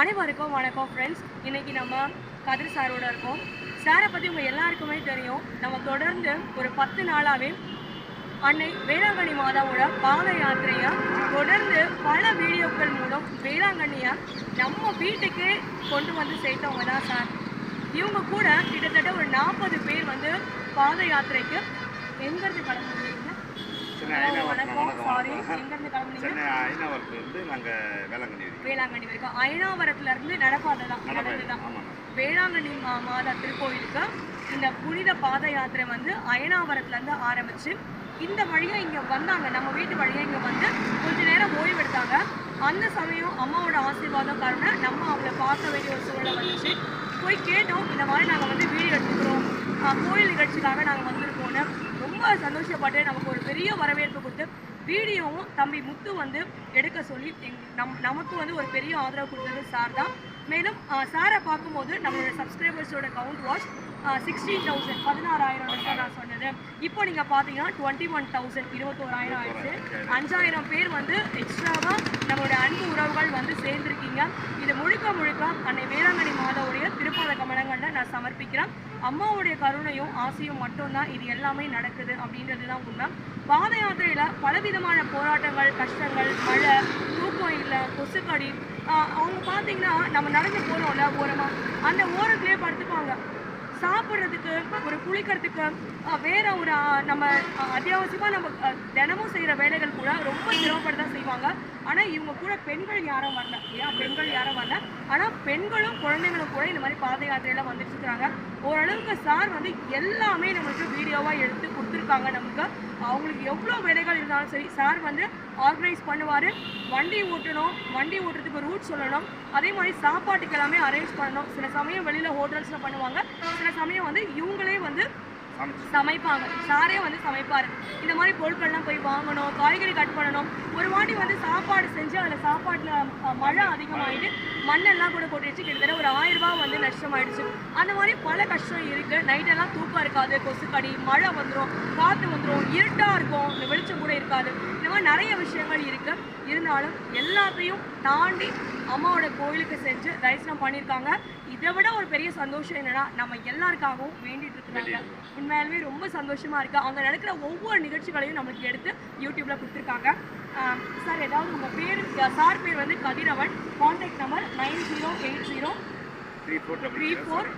அனைவருக்கும் வணக்கம் ஃப்ரெண்ட்ஸ் இன்றைக்கி நம்ம கதிர் சாரோட இருக்கோம். சாரை பற்றி உங்கள் எல்லாருக்குமே தெரியும். நம்ம தொடர்ந்து ஒரு பத்து நாளாகவே அன்னை வேளாங்கண்ணி மாதாவோட பாத யாத்திரையை தொடர்ந்து பல வீடியோக்கள் மூலம் வேளாங்கண்ணியை நம்ம வீட்டுக்கே கொண்டு வந்து சேர்த்தவங்க தான் சார். இவங்க கூட கிட்டத்தட்ட ஒரு நாற்பது பேர் வந்து பாத யாத்திரைக்கு எங்கேருந்து கிளம்புறீங்க சென்னை வணக்கம். சாரி வணக்கம் எங்கேருந்து கிளம்புனீங்க? சென்னை ஐநாவரத்துலேருந்து நாங்கள் வேளாங்கண்ணி வரைக்கும். வேளாங்கண்ணி வரைக்கும். அயனாவரத்துல இருந்து நடப்பாதை தான் நடந்து தான் வேளாங்கண்ணி மாதா திருக்கோயிலுக்கு இந்த புனித பாத யாத்திரை வந்து அயனாவரத்துல இருந்து ஆரம்பிச்சு இந்த வழியா இங்க வந்தாங்க. நம்ம வீட்டு வழியா இங்க வந்து கொஞ்ச நேரம் ஓய்வு எடுத்தாங்க அந்த சமயம் அம்மாவோட ஆசீர்வாதம் காரணம் நம்ம அவங்கள பார்க்க வேண்டிய ஒரு சூழலை வந்துச்சு. போய் கேட்டோம். இந்த மாதிரி நாங்கள் வந்து வீடியோ எடுத்துக்கிறோம். கோயில் நிகழ்ச்சிக்காக நாங்கள் வந்திருக்கோம்னு. ரொம்ப சந்தோஷப்பட்டு நமக்கு ஒரு பெரிய வரவேற்பு கொடுத்து வீடியோவும் தம்பி முத்து வந்து எடுக்க சொல்லி நம் நமக்கு வந்து ஒரு பெரிய ஆதரவு கொடுத்தது சார் தான். மேலும் சாரை பார்க்கும்போது நம்மளோட சப்ஸ்கிரைபர்ஸோட கவுண்ட் வாஷ் சிக்ஸ்டீன் தௌசண்ட் பதினாறாயிரம் நான் சொன்னது. இப்போ நீங்கள் பார்த்தீங்கன்னா டுவெண்ட்டி ஒன் தௌசண்ட் இருபத்தோராயிரம் ஆயிடுச்சு அஞ்சாயிரம் பேர் வந்து உறவுகள் வந்து சேர்ந்துருக்கீங்க. இது முழுக்க முழுக்க அன்னை வேளாங்கண்ணி மாதாவுடைய திருப்பாத கமலங்களில் நான் சமர்ப்பிக்கிறேன். அம்மாவுடைய கருணையும் ஆசையும் மட்டும்தான் இது எல்லாமே நடக்குது அப்படின்றது தான் உண்மை. பாத யாத்திரையில் பலவிதமான போராட்டங்கள் கஷ்டங்கள் மழை தூக்கம் இல்லை கொசுக்கடி. அவங்க பார்த்தீங்கன்னா நம்ம நடந்து போகிறோம்ல ஓரமாக அந்த ஓரத்துலேயே படுத்துப்பாங்க. சாப்பிட்றதுக்கு ஒரு குளிக்கிறதுக்கு வேற ஒரு நம்ம அத்தியாவசியமாக நம்ம தினமும் செய்கிற வேலைகள் கூட ரொம்ப சிரமப்பட்டு தான் செய்வாங்க. ஆனால் இவங்க கூட பெண்கள் யாரும் வரல. ஏன் பெண்கள் யாரும் வரல. ஆனால் பெண்களும் குழந்தைங்களும் கூட இந்த மாதிரி பாத யாத்திரையில வந்துட்டு இருக்கிறாங்க ஓரளவுக்கு சார் வந்து எல்லாமே நம்மளுக்கு வீடியோவாக எடுத்து கொடுத்துருக்காங்க நமக்கு. அவங்களுக்கு எவ்வளோ வேலைகள் இருந்தாலும் சரி சார் வந்து ஆர்கனைஸ் பண்ணுவார். வண்டி ஓட்டணும் வண்டி ஓட்டுறதுக்கு ரூட் சொல்லணும். அதே மாதிரி சாப்பாட்டுக்கு எல்லாமே அரேஞ்ச் பண்ணணும். சில சமயம் வெளியில் ஹோட்டல்ஸில் பண்ணுவாங்க. சில சமயம் வந்து இவங்களே வந்து சமைப்பாங்க. சாரே வந்து சமைப்பார். இந்த மாதிரி பொருட்கள்லாம் போய் வாங்கணும் காய்கறி கட் பண்ணணும். ஒரு வாட்டி வந்து சாப்பாடு செஞ்சு அதில் சாப்பாட்டில் மழை அதிகமாகிட்டு மண்ணெல்லாம் கூட கொட்டிடுச்சு. கிட்டத்தட்ட ஒரு ஆயிரம் ரூபா வந்து நஷ்டமாயிடுச்சு. அந்த மாதிரி பல கஷ்டம் இருக்குது நைட்டெல்லாம் தூக்கம் இருக்காது. கொசுக்கடி மழை வந்துடும் காற்று வந்துடும் இருட்டாக இருக்கும். இந்த வெளிச்சம் கூட இருக்காது. இந்த மாதிரி நிறைய விஷயங்கள் இருக்குது இருந்தாலும் எல்லாத்தையும் தாண்டி அம்மாவோட கோயிலுக்கு செஞ்சு தரிசனம் பண்ணியிருக்காங்க. இதை விட ஒரு பெரிய சந்தோஷம் என்னன்னா நம்ம எல்லாருக்காகவும் வேண்டிட்டு இருக்காங்க உண்மையாலுமே ரொம்ப சந்தோஷமா இருக்கு. அவங்க நடக்கிற ஒவ்வொரு நிகழ்ச்சிகளையும் நம்மளுக்கு எடுத்து யூடியூப்ல கொடுத்துருக்காங்க. சார் ஏதாவது உங்க பேர் சார் பேர் வந்து Kathiravan. Contact number nine zero eight zero three four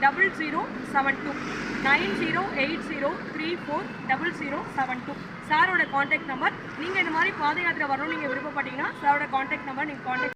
double zero seven two nine zero eight zero three four double zero seven two சாரோட காண்டாக்ட் நம்பர் நீங்கள் இந்த மாதிரி பாத யாத்திரை வரணும்னு நீங்கள் விருப்பப்பட்டீங்கன்னா சாரோட காண்டாக்ட் நம்பர் நீங்கள் காண்டாக்ட்